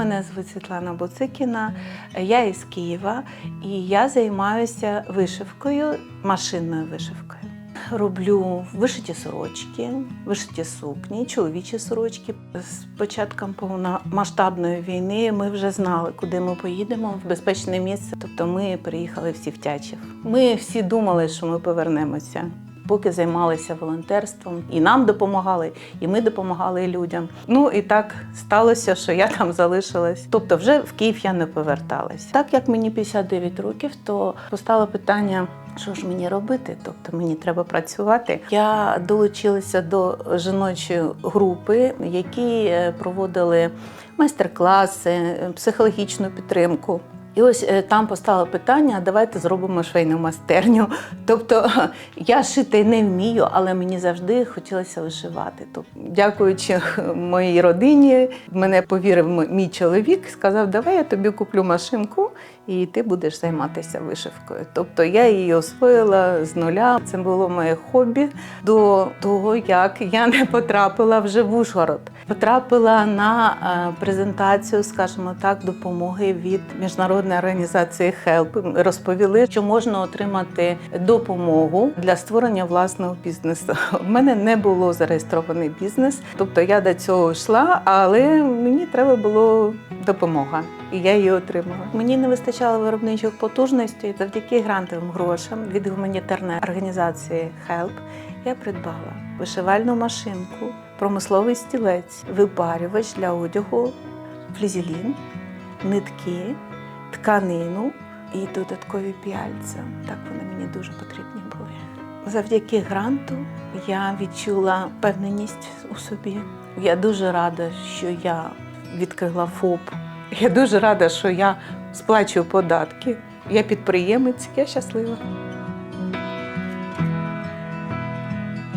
мене звуть Світлана Буцикіна, я із Києва і я займаюся вишивкою, машинною вишивкою. Роблю вишиті сорочки, вишиті сукні, чоловічі сорочки. З початком повномасштабної війни ми вже знали, куди ми поїдемо в безпечне місце. Тобто ми приїхали всі в Тячів. Ми всі думали, що ми повернемося. Поки займалися волонтерством, і нам допомагали, і ми допомагали людям. Ну і так сталося, що я там залишилась. Тобто, вже в Київ я не поверталась. Так як мені 59 років, то постало питання. Що ж мені робити? Тобто мені треба працювати. Я долучилася до жіночої групи, які е, проводили майстер-класи, психологічну підтримку. І ось е, там постало питання: давайте зробимо швейну майстерню. Тобто я шити не вмію, але мені завжди хотілося вишивати. Тобто, дякуючи моїй родині, мене повірив мій чоловік, сказав, давай я тобі куплю машинку і ти будеш займатися вишивкою. Тобто я її освоїла з нуля. Це було моє хобі до того, як я не потрапила вже в Ужгород. Потрапила на е, презентацію, скажімо так, допомоги від міжнародної організації HELP. Розповіли, що можна отримати допомогу для створення власного бізнесу. У мене не було зареєстрований бізнес, тобто я до цього йшла, але мені треба було допомога. І я її отримала. Мені не вистачало виробничих потужностей завдяки грантовим грошам від гуманітарної організації HELP я придбала вишивальну машинку, промисловий стілець, випарювач для одягу, флізелін, нитки, тканину і додаткові піальця. Так вони мені дуже потрібні були. Завдяки гранту я відчула впевненість у собі. Я дуже рада, що я відкрила ФОП. Я дуже рада, що я сплачую податки. Я підприємець, я щаслива.